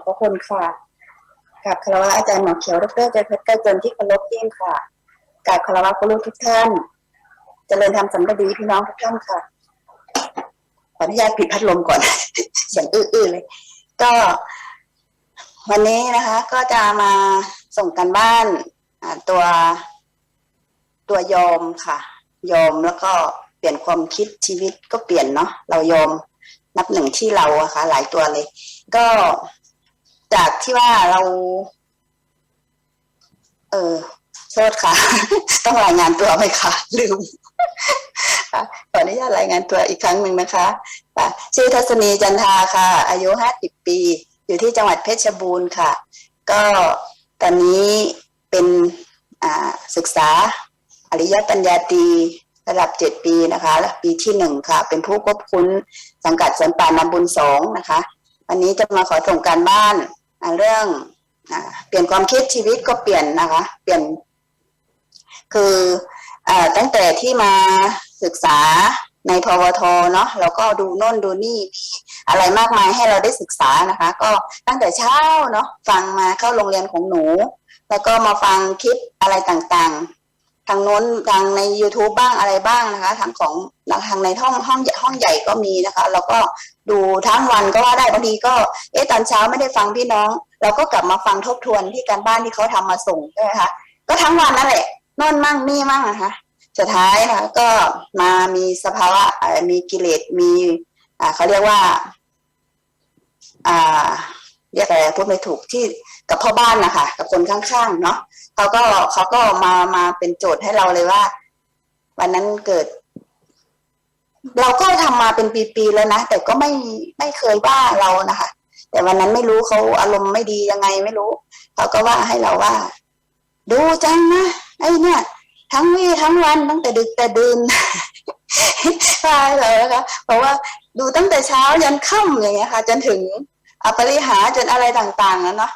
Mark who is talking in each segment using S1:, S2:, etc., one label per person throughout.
S1: อบพระคุณค่ะกับคารวะอาจารย์หมอเขียวดรใจเพชรใกล้จนที่เคารพยิ่งค่ะกับคารวะคุณลูกทุกท่าน เจริญธรรมสำเร็จดีพี่น้องทุกท่านค่ะขออนุญาตปิดพัดลมก่อนเสียงอื้อๆเลย ก็วันนี้นะคะ ก็จะมาส่งกันบ้านตัวตัวยอมค่ะ ยอมแล้วก็เปลี่ยนความคิดชีวิตก็เปลี่ยนเนาะเรายอมนับหนึ่งที่เราอะค่ะ หลายตัวเลย ก็ จากที่ว่าเรา เออโทษค่ะ ต้องรายงานตัวไหมคะลืมขออนุญาตรายงานตัวอีกครั้งหนึ่งนะคะะชื่อทัศนีจันทาค่ะ อายุห้าสิบปี อยู่ที่จังหวัดเพชรบูรณ์ค่ะ ก็ตอนนี้เป็นอ่าศึกษาอริยปัญญาตีระดับเจ็ดปีนะคะปีที่หนึ่งค่ะ เป็นผู้ควบคุมสังกัดสวนป่านำบุญสองนะคะ วันนี้จะมาขอส่งการบ้าน เรื่องเปลี่ยนความคิดชีวิตก็เปลี่ยนนะคะ เปลี่ยน คืออตั้งแต่ที่มาศึกษาในพวทเนาะเราก็ดูโน่นดูนี่อะไรมากมายให้เราได้ศึกษานะคะ ก็ตั้งแต่เช้าเนาะฟังมาเข้าโรงเรียนของหนู แล้วก็มาฟังคลิปอะไรต่างๆ ทางโน้นทางใน YouTube บ้างอะไรบ้างนะคะทางของทางในห้องห้องห้องใหญ่ก็มีนะคะ แล้วก็ ดูทั้งวันก็ว่าได้บางทีก็ เอ๊ะตอนเช้าไม่ได้ฟังพี่น้อง เราก็กลับมาฟังทบทวนที่การบ้านที่เขาทำมาส่งใช่ไหมคะก็ทั้งวันนั่นแหละน่นมั่งนี่มั่งนะคะสุดท้ายนะคะก็มามีสภาวะมีกิเลสมีอ่าเขาเรียกว่าอ่าเรียกอะไรพูดไม่ถูกที่กับพ่อบ้านนะคะกับคนข้างๆเนาะเขาก็เขาก็มามาเป็นโจทย์ให้เราเลยว่า วันนั้นเกิด เราก็ทำมาเป็นปีๆแล้วนะ แต่ก็ไม่ไม่เคยว่าเรานะคะ แต่วันนั้นไม่รู้เขาอารมณ์ไม่ดียังไงไม่รู้เขาก็ว่าให้เราว่า ดูจังนะไอ้เนี่ย ทั้งวี่ทั้งวันตั้งแต่ดึกแต่ดื่นใช่เลยนะคะเพราะว่าดูตั้งแต่เช้ายันค่ำอย่างเงี้ยค่ะ จนถึงอปริหาจนอะไรต่างๆนะเนาะ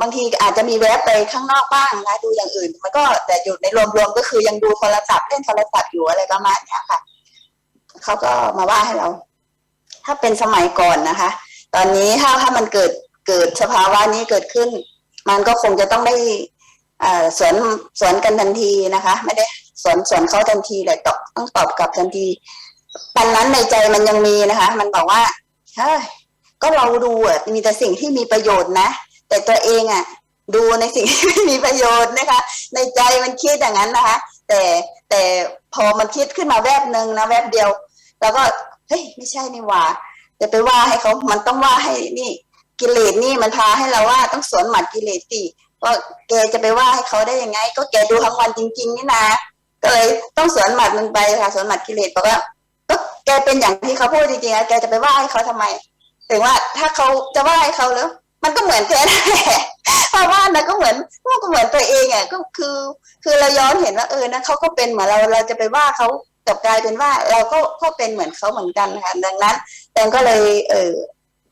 S1: บางทีอาจจะมีแวบไปข้างนอกบ้างนะดูอย่างอื่น มันก็แต่อยู่ในรวมๆก็คือยังดูโทรศัพท์เล่นโทรศัพท์อยู่อะไรประมาณเนี้ยค่ะ เขาก็มาว่าให้เรา ถ้าเป็นสมัยก่อนนะคะ ตอนนี้ถ้าถ้ามันเกิดเกิดสภาวะนี้เกิดขึ้น มันก็คงจะต้องได้อ่าสวนสวนกันทันทีนะคะ ไม่ได้สวนสวนเขาทันทีเลยตอบต้องตอบกลับทันทีตอนนั้นในใจมันยังมีนะคะ มันบอกว่าเฮ้ยก็เราดูอะมีแต่สิ่งที่มีประโยชน์นะ แต่ตัวเองอะ ดูในสิ่งที่ไม่มีประโยชน์นะคะ ในใจมันคิดอย่างนั้นนะคะ แต่แต่พอมันคิดขึ้นมาแวบหนึ่งนะแวบเดียว แล้วก็เฮ้ยไม่ใช่นี่หว่าจะไปว่าให้เขามันต้องว่าให้นี่กิเลสนี่มันพาให้เราว่าต้องสวนหมัดกิเลสสิว่าแกจะไปว่าให้เขาได้ยังไง ก็แกดูทั้งวันจริง ๆ นี่นะก็เลยต้องสวนหมัดมันไปค่ะสวนหมัดกิเลสบอกว่าก็แกเป็นอย่างที่เขาพูดจริงๆอะแกจะไปว่าให้เขาทำไม ถึงว่าถ้าเขาจะว่าให้เขาแล้วมันก็เหมือนแกนั่นแหละเพราะว่านะก็เหมือนก็เหมือนตัวเองอะก็คือ คือเราย้อนเห็นว่าเออนะเขาก็เป็นเหมือนเราเราจะไปว่าเขา กับกลายเป็นว่าเราก็ก็เป็นเหมือนเขาเหมือนกันค่ะดังนั้นแตงก็เลยเออ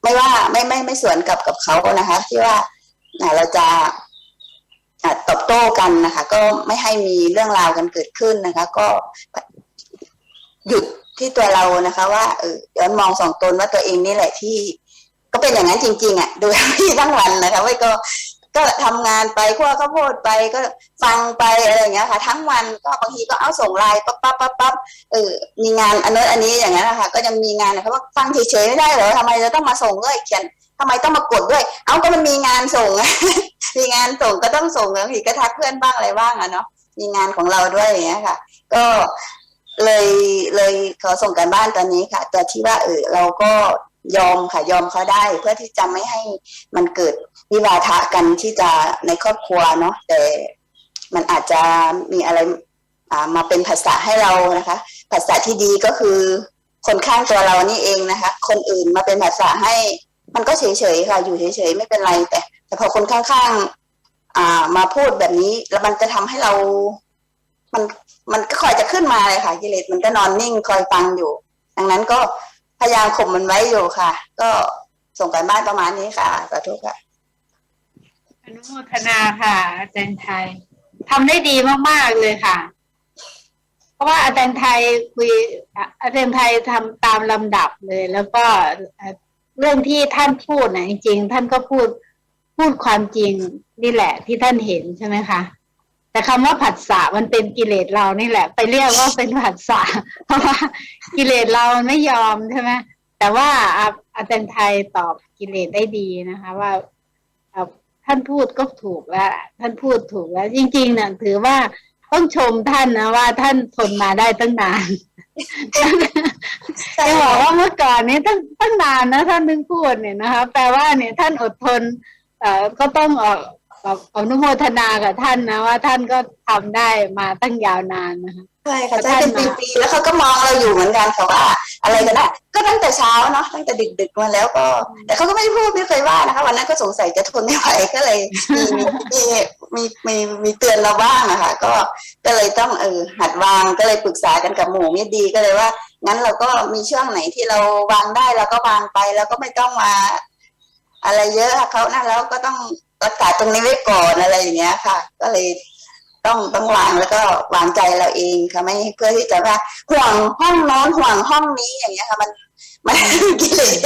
S1: ไม่ว่าไม่ไม่ไม่สวนกลับกับเขานะคะ ที่ว่าเราจะตอบโต้กันนะคะ ก็ไม่ให้มีเรื่องราวกันเกิดขึ้นนะคะ ก็หยุดที่ตัวเรานะคะ ว่าเออย้อนมองสองตนว่าตัวเองนี่แหละที่ ก็เป็นอย่างนั้นจริง ๆอะดูพี่ทั้งวันนะคะไว้ก็ ก็ทำงานไปคั่วข้าวโพดไปก็ฟังไปอะไรอย่างเงี้ยค่ะ ทั้งวันก็บางทีก็เอาส่งไลน์ปั๊บปั๊บปั๊บปั๊บเออมีงานอันนั้นอันนี้อย่างเงี้ยนะคะก็ยังมีงานนะคะว่าฟังเฉยๆไม่ได้เหรอทำไมจะต้องมาส่งด้วยเขียนทำไมต้องมากดด้วย เอาก็มันมีงานส่ง มีงานส่งก็ต้องส่งบางทีก็ทักเพื่อนบ้างอะไรบ้างอะเนาะมีงานของเราด้วยอย่างเงี้ยค่ะ ก็เลยเลยขอส่งกันบ้านตอนนี้ค่ะ แตัวที่ว่าเออเราก็ ยอมค่ะยอมเขาได้ เพื่อที่จะไม่ให้มันเกิดวิวาทะกันที่จะในครอบครัวเนาะแต่มันอาจจะมีอะไรมาเป็นภาษาให้เรานะคะ ภาษาที่ดีก็คือคนข้างตัวเรานี่เองนะคะ คนอื่นมาเป็นภาษาให้ มันก็เฉยๆค่ะ อยู่เฉยๆไม่เป็นไร แต่ แต่พอคนข้างๆอ่ามาพูดแบบนี้ แล้วมันจะทำให้เรา มันมันก็คอยจะขึ้นมาเลยค่ะกิเลสมันก็นอนนิ่งคอยฟังอยู่ ดังนั้นก็ พยายามข่มมันไว้อยู่ค่ะ ก็ส่งกันบ้านประมาณนี้ค่ะสาธุค่ะ
S2: อนุโมทนาค่ะ อาจารย์ไทยทำได้ดีมากๆเลยค่ะ เพราะว่าอาจารย์ไทยคุยอาจารย์ไทยทำตามลำดับเลย แล้วก็เรื่องที่ท่านพูดนะจริงๆท่านก็พูดพูดความจริงนี่แหละที่ท่านเห็นใช่ไหมคะ แต่คำว่าผัสสะมันเป็นกิเลสเรานี่แหละ ไปเรียกว่าเป็นผัสสะเพราะว่ากิเลสเรามันไม่ยอมใช่ไหมแต่ว่าอาอาจารย์ไทยตอบกิเลสได้ดีนะคะว่าอ่าท่านพูดก็ถูกแล้ว ท่านพูดถูกแล้ว จริงๆเนี่ยถือว่าต้องชมท่านนะว่าท่านทนมาได้ตั้งนาน
S1: ใช่
S2: จะบอกว่าเมื่อก่อนนี้ตั้งตั้งนานนะท่านถึงพูดเนี่ยนะคะ แปลว่าเนี่ยท่านอดทนเอ่อก็ต้องเออก ออกอนุโมทนากับท่านนะว่าท่านก็ทำได้มาตั้งยาวนานนะคะ
S1: ใช่ค่ะใช่เป็นปีๆแล้วเขาก็มองเราอยู่เหมือนกันค่ะว่า อะไรกันนะก็ตั้งแต่เช้าเนาะตั้งแต่ดึกๆมาแล้วก็ แต่เขาก็ไม่พูดไม่เคยว่านะคะ วันนั้นก็สงสัยจะทนไม่ไหวก็เลยมีมีมีมีมีเตือนเราบ้างนะคะ ก็ก็เลยต้องเออหัดวางก็เลยปรึกษากันกับหมู่มิตรดีก็เลยว่า งั้นเราก็มีช่วงไหนที่เราวางได้เราก็วางไปแล้วก็ไม่ต้องมาอะไรเยอะค่ะเขานั่นแล้วก็ต้อง รักษาตรงนี้ไว้ก่อนอะไรอย่างเงี้ยค่ะ ก็เลยต้องต้องวางแล้วก็วางใจเราเองค่ะไม่เพื่อที่จะว่าห่วงห้องน้นห่วงห้องนี้อย่างเงี้ยค่ะมันมันกิเลส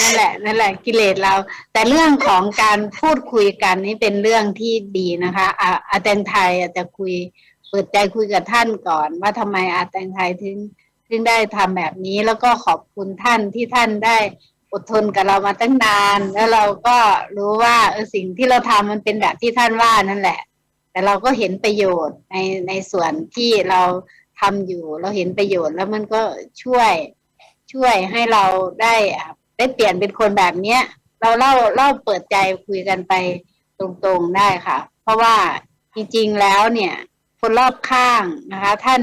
S2: นั่นแหละนั่นแหละกิเลสเรา แต่เรื่องของการพูดคุยกันนี่เป็นเรื่องที่ดีนะคะอาอาแตงไทยอาจจะคุยเปิดใจคุยกับท่านก่อน ว่าทำไมอาแตงไทยถึงถึงได้ทำแบบนี้แล้วก็ขอบคุณท่านที่ท่านได้ อดทนกับเรามาตั้งนาน แล้วเราก็รู้ว่าเออสิ่งที่เราทำมันเป็นแบบที่ท่านว่านั่นแหละ แต่เราก็เห็นประโยชน์ในในส่วนที่เราทำอยู่ เราเห็นประโยชน์แล้วมันก็ช่วยช่วยให้เราได้ได้เปลี่ยนเป็นคนแบบเนี้ย เราเล่าเล่าเปิดใจคุยกันไปตรงๆได้ค่ะ เพราะว่าจริงๆแล้วเนี่ย คนรอบข้างนะคะ ท่าน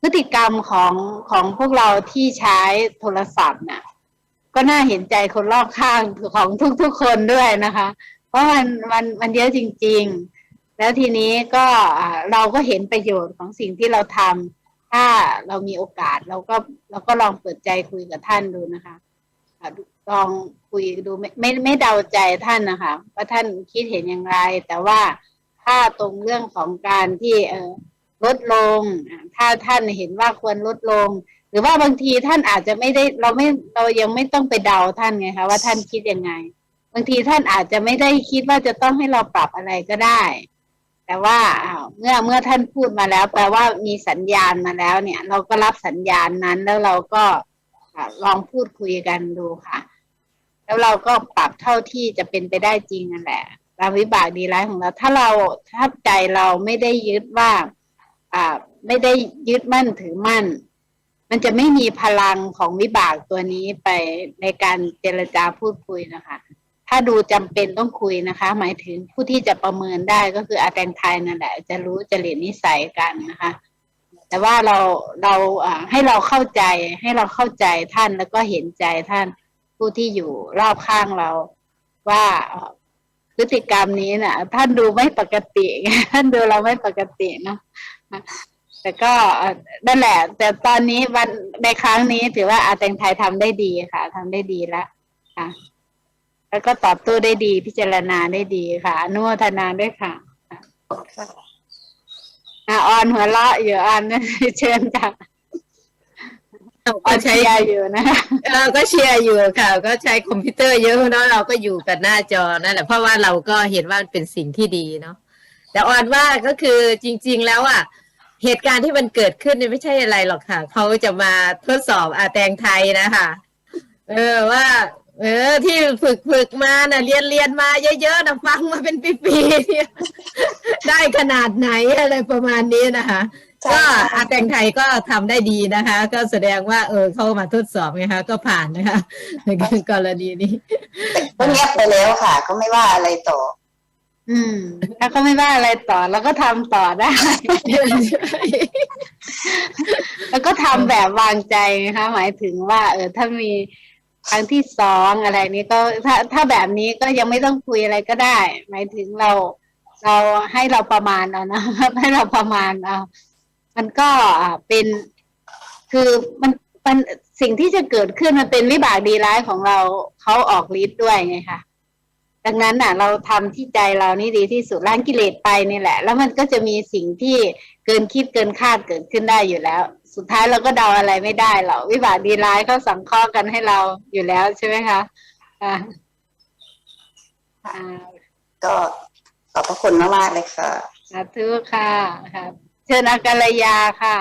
S2: พฤติกรรมของของพวกเราที่ใช้โทรศัพท์น่ะ ก็น่าเห็นใจคนรอบข้างของทุกๆคนด้วยนะคะ เพราะมันมันมันเยอะจริง ๆ แล้วทีนี้ก็เราก็เห็นประโยชน์ของสิ่งที่เราทำถ้าเรามีโอกาสเราก็เราก็ลองเปิดใจคุยกับท่านดูนะคะลองคุยดูไม่ไม่ไม่เดาใจท่านนะคะ ว่าท่านคิดเห็นอย่างไร แต่ว่าถ้าตรงเรื่องของการที่เออ ลดลง ถ้าท่านเห็นว่าควรลดลง หรือว่าบางทีท่านอาจจะไม่ได้เราไม่เรายังไม่ต้องไปเดาท่านไงคะว่าท่านคิดยังไง บางทีท่านอาจจะไม่ได้คิดว่าจะต้องให้เราปรับอะไรก็ได้ แต่ว่าเมื่อเมื่อท่านพูดมาแล้ว แปลว่ามีสัญญาณมาแล้วเนี่ย เราก็รับสัญญาณนั้นแล้วเราก็ลองพูดคุยกันดูค่ะ แล้วเราก็ปรับเท่าที่จะเป็นไปได้จริงนั่นแหละตามวิบากดีร้ายของเรา ถ้าเราถ้าใจเราไม่ได้ยึดว่า ไม่ได้ยึดมั่นถือมั่น มันจะไม่มีพลังของวิบากตัวนี้ไปในการเจรจาพูดคุยนะคะ ถ้าดูจำเป็นต้องคุยนะคะ หมายถึงผู้ที่จะประเมินได้ก็คืออาแตงไทยนั่นแหละ จะรู้จริตนิสัยกันนะคะ แต่ว่าเราเราให้เราเข้าใจให้เราเข้าใจท่านแล้วก็เห็นใจท่านผู้ที่อยู่รอบข้างเราว่าพฤติกรรมนี้น่ะ ท่านดูไม่ปกติท่านดูเราไม่ปกติเนาะ แต่ก็เอ่อนั่นแหละ แต่ตอนนี้วันในครั้งนี้ถือว่าอาแตงไทยทำได้ดีค่ะทำได้ดีแล้วค่ะ แล้วก็ตอบโต้ได้ดีพิจารณาได้ดีค่ะอนุโมทนาด้วยค่ะอะออนหัวเราะอยู่ออนเชิญจ้ะอ
S3: ก็
S2: อน
S3: ใช้
S2: เชียร์อยู่นะ
S3: เราก็เชียร์อยู่ค่ะ ก็ใช้คอมพิวเตอร์เยอะเนาะเราก็อยู่กับหน้าจอนั่นแหละเพราะว่าเราก็เห็นว่ามันเป็นสิ่งที่ดีเนาะ แต่ออนว่าก็คือจริง ๆ แล้วอะเหตุการณ์ที่มันเกิดขึ้นเนี่ยไม่ใช่อะไรหรอกค่ะเขาจะมาทดสอบอาแตงไทยนะคะเออว่า เออ ที่ฝึกฝึกมาน่ะเรียนเรียนมาเยอะๆนะฟังมาเป็นปีๆเนี่ยได้ขนาดไหนอะไรประมาณนี้นะคะ
S1: ใช่
S3: ก็
S1: ค่ะ
S3: อาแตงไทยก็ทำได้ดีนะคะ ก็แสดงว่า เออเข้ามาทดสอบไงคะก็ผ่านนะคะในกรณีนี้
S1: ก็เงียบไปแล้วค่ะ ก็ไม่ว่าอะไรต่อ
S2: อืม แล้วก็ไม่ว่าอะไรต่อ แล้วก็ทำต่อได้ แล้วก็ทำแบบวางใจนะคะ หมายถึงว่า เออถ้ามีครั้งที่สองอะไรนี้ก็ถ้าถ้าแบบนี้ก็ยังไม่ต้องคุยอะไรก็ได้ หมายถึงเรา เราให้เราประมาณเอานะให้เราประมาณเอามันก็อ่าเป็นคือมันมันสิ่งที่จะเกิดขึ้นมันเป็นวิบากดีร้ายของเราเขาออกฤทธิ์ด้วยไงคะ ดังนั้นน่ะ เราทำที่ใจเรานี่ดีที่สุดล้างกิเลสไปนี่แหละ แล้วมันก็จะมีสิ่งที่เกินคิดเกินคาดเกิดขึ้นได้อยู่แล้ว สุดท้ายเราก็เดาอะไรไม่ได้หรอกวิบากดีร้ายเขาสังเคราะห์กันให้เราอยู่แล้วใช่ไหมคะอ่าอ่า
S1: ก็ขอบพระคุณมากๆเลยค่ะ
S2: สาธุค่ะครับเชิญอากัลยาค่ะ